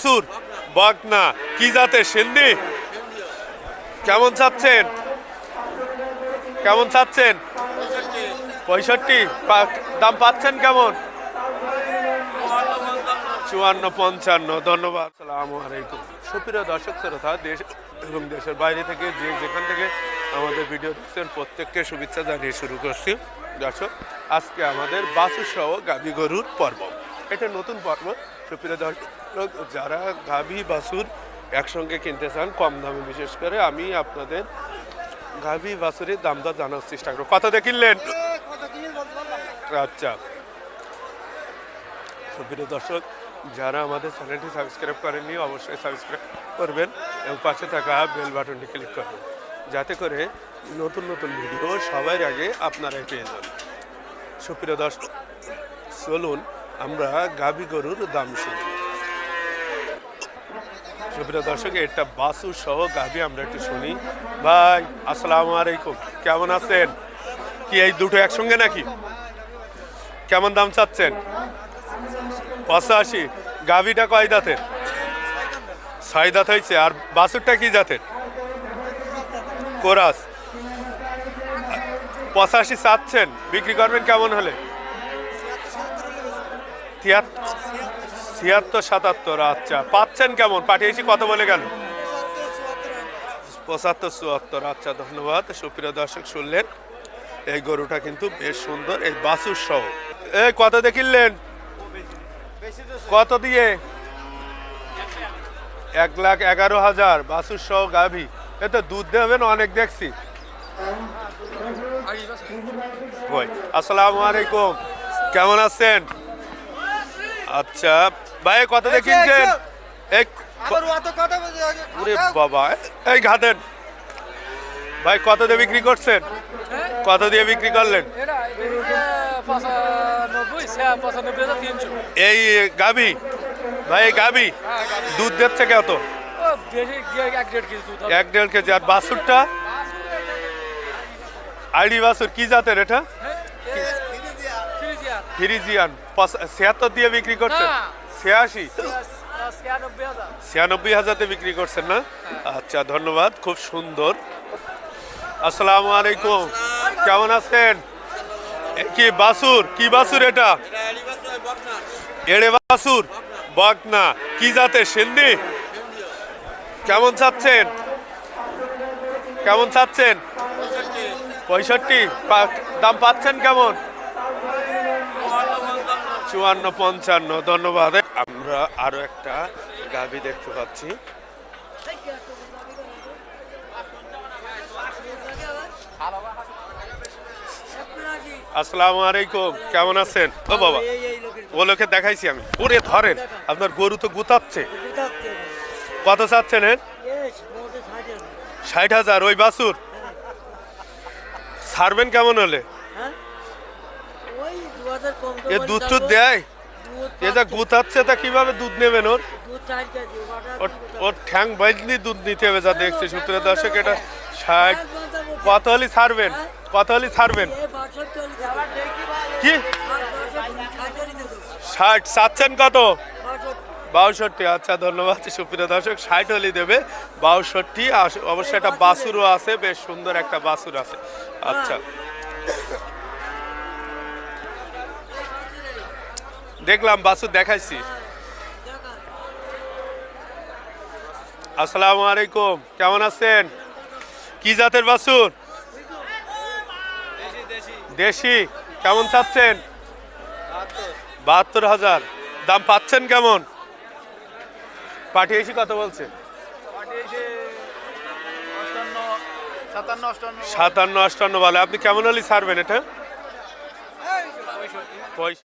বাসুর বকনা কি জাতের সিন্ধি কেমন চাচ্ছেন? কেমন চাচ্ছেন? পঁয়ষট্টি দাম পাচ্ছেন কেমন? চুয়ান্ন, পঞ্চান্ন, ধন্যবাদ। সালাম আলাইকুম। সুপ্রিয় দর্শক, শ্রোতা, দেশ এবং দেশের বাইরে থেকে যে যেখান থেকে আমাদের ভিডিও দেখছেন, প্রত্যেককে শুভেচ্ছা জানিয়ে শুরু করছি। দর্শক, আজকে আমাদের বাসুসহ গাভী গরুর পর্ব। এটা নতুন পর্ব। সুপ্রিয় দর্শক, যারা গাভী বাসুর একসঙ্গে কিনতে চান, কম দামে বিশেষ করে, আমি আপনাদের গাভী বাসুরের দাম দর জানার চেষ্টা করব। কত দিয়ে কিনলেন? আচ্ছা। সুপ্রিয় দর্শক, যারা আমাদের চ্যানেলটি সাবস্ক্রাইব করেননি, অবশ্যই সাবস্ক্রাইব করবেন এবং পাশে থাকা বেল বাটনটি ক্লিক করবেন। যাতে করে নতুন নতুন ভিডিও সবার আগে আপনারাই পেয়ে যান। সুপ্রিয় দর্শক, চলুন আমরা গাভী গরুর দাম শুনি। সুপ্রিয় দর্শক, এটা বাসু সহ গাভী আমরা একটু শুনি। ভাই, আসসালামু আলাইকুম। কেমন আছেন? কি এই দুটো একসঙ্গে নাকি? কেমন দাম চাচ্ছেন? পঁচাশি। গাভীটা কয় দাঁতের ছয় দাঁত হয়েছে। আর বাসুরটা কি জাতের? কোরাস। পঁচাশি চাচ্ছেন। বিক্রি করবেন কেমন হলে? ছিয়াত্তর, সাতাত্তর আচ্ছা। পাচ্ছেন কেমন? পাঠিয়েছি কত বলে গেল? পঁচাত্তর, চুয়াত্তর আচ্ছা ধন্যবাদ। সুপ্রিয় দর্শক, শুনলেন? এই গরুটা কিন্তু বেশ সুন্দর, এই বাছুর সহ। এই কত দেখিলেন? কত দিয়ে? এক লাখ এগারো হাজার বাসুর সহ গাভী। এ তো দুধ দেবেন অনেক দেখছি। আসসালামু আলাইকুম। কেমন আছেন? আচ্ছা ভাই কত দিয়ে কিনছেন এই ওরে বাবা এই ঘাটেন ভাই কত দিয়ে বিক্রি করছেন? কত দিয়ে বিক্রি করলেন? এই গাবি? ভাই এই গাবি? দুধ দিচ্ছে কত এক দেড় কেজি দুধ হবে। এক দেড় কেজি। আর বাসুরটা? আইডি বাসুর কি জাতের এটা? ফ্রিজিয়ান। ছিয়াত্তর দিয়ে বিক্রি করছেন ছিয়াশি? ছিয়ানব্বই হাজার। বিক্রি করছেন না? আচ্ছা ধন্যবাদ খুব সুন্দর। আসসালামু আলাইকুম। কেমন আছেন? কি বাসুর? কি বাসুর এটা? এড়ে বাসুর? বকনা। কি জাতের সিন্ধি? কেমন চাচ্ছেন? কেমন চাচ্ছেন? পঁয়ষট্টি। দাম পাচ্ছেন কেমন? চুয়ান্ন, পঞ্চান্ন, ধন্যবাদ। আমরা আরও একটা গাভি দেখতে পাচ্ছি। আসসালামু আলাইকুম, কেমন আছেন? ও বাবা, ও লোকে দেখাইছি আমি। ওরে ধরেন, আপনার গরু তো গুতাচ্ছে। কত চাচ্ছেন ষাট হাজার, ওই বাসুর ছাড়বেন কেমন হলে? এ দুধ টুধ দেয়? এ যা গুতাচ্ছে তা কীভাবে দুধ নেবেন ওর? ওর- ওর ঠ্যাং বাইজলি দুধ নিতে হবে যা দেখছি সূত্রে দর্শক এটা ষাট। কত হলে ছাড়বেন কত হলে ছাড়বেন। কি? ষাট চাচ্ছেন কত? বাষট্টি। আচ্ছা ধন্যবাদ সুপ্রিয় দর্শক ষাট হলি দেবে বাষট্টি আস- অবশ্যই একটা বাসুরও আছে। বেশ সুন্দর একটা বাসুর আছে। আচ্ছা। দেখলাম বাসুর দেখাইছি। আসসালামু আলাইকুম, কেমন আছেন? কি জাতের বাসুর দেশি, কেমন চাচ্ছেন? বাহাত্তর হাজার। দাম পাচ্ছেন কেমন? পাঠিয়েছি কত বলছে? সাতান্ন, অষ্টান্ন বলে। আপনি কেমন হলে ছাড়বেন এটা? পয়সা